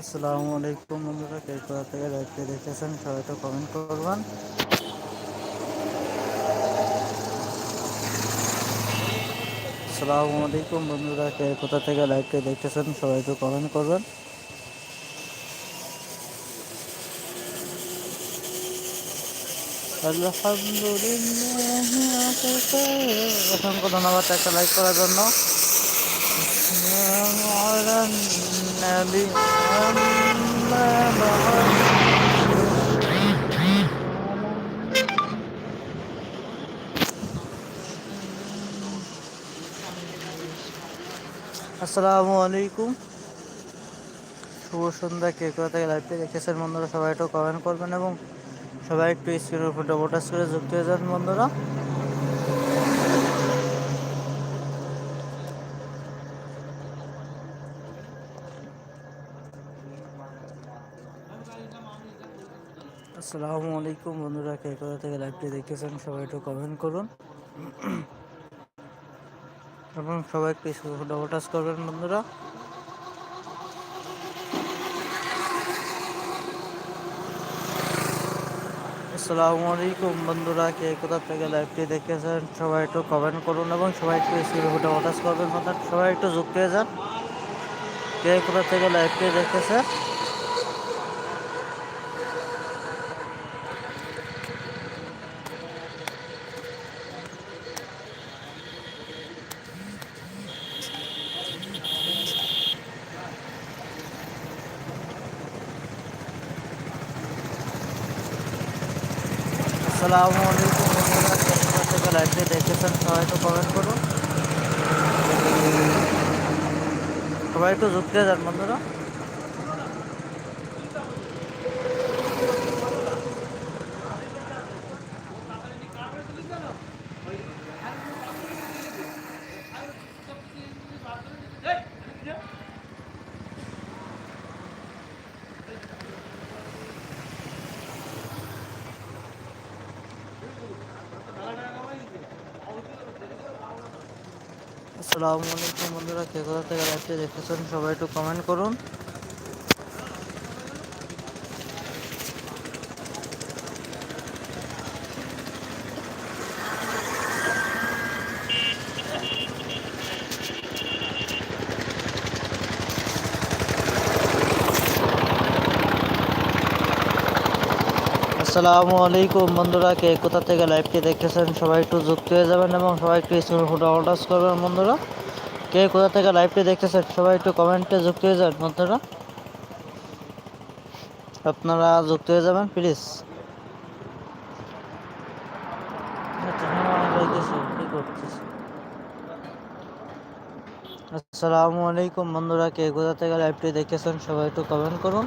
আসসালামু আলাইকুম বন্ধুরা, কে কোথা থেকে লাইভটি দেখতেছেন সবাই তো কমেন্ট করবেন। আসসালামু আলাইকুম বন্ধুরা, কে কোথা থেকে লাইভটি দেখতেছেন সবাই তো কমেন্ট করবেন। অসংখ্য ধন্যবাদ একটা লাইক করার জন্য। আসসালামু আলাইকুম। শুভ সন্ধ্যা। কে কোথা থেকে লাইভটি দেখেছেন বন্ধুরা সবাই একটু কমেন্ট করবেন এবং সবাই একটু স্ক্রিনের উপর ডবল টাচ করে যুক্ত হয়ে যান বন্ধুরা। আসসালামু আলাইকুম বন্ধুরা, কে কোথা থেকে লাইভটি দেখতেছেন সবাই একটু কমেন্ট করুন। এবং সবাই একটু ডবল টাচ করবেন বন্ধুরা। আসসালামু আলাইকুম বন্ধুরা, কে কোথা থেকে লাইভটি দেখেছেন সবাই একটু কমেন্ট করুন এবং সবাই একটু স্ক্রিনে অর্ডার করবেন। সবাই একটু যুক্ত হয়ে যান। কে কোথা থেকে লাইভটি দেখতেছেন আসসালামু আলাইকুম। থেকে লাইভটি দেখতেছেন সবাই একটু কমেন্ট করুন। সবাই একটু যুক্ত যান বন্ধুরা। আসসালামু আলাইকুম বন্ধুরা কে কোথা থেকে লাইভটি দেখেছেন সবাই একটু কমেন্ট করুন। আসসালামু আলাইকুম বন্ধুরা, কে কোথা থেকে লাইভটি দেখতেছেন? সবাই একটু যুক্ত হয়ে যাবেন এবং সবাই একটু স্ক্রিনে ফটো অর্ডার করবেন বন্ধুরা। কে কোথা থেকে লাইভটি দেখতেছেন? সবাই একটু কমেন্টে যুক্ত হয়ে যান বন্ধুরা। আপনারা যুক্ত হয়ে যাবেন প্লিজ আসসালামু আলাইকুম বন্ধুরা, কে কোথা থেকে লাইভটি দেখেছেন সবাই একটু কমেন্ট করুন।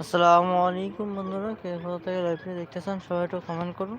আসসালামু আলাইকুম বন্ধুরা কে কোথা থেকে লাইভটি দেখতেছেন সবাই একটু কমেন্ট করুন।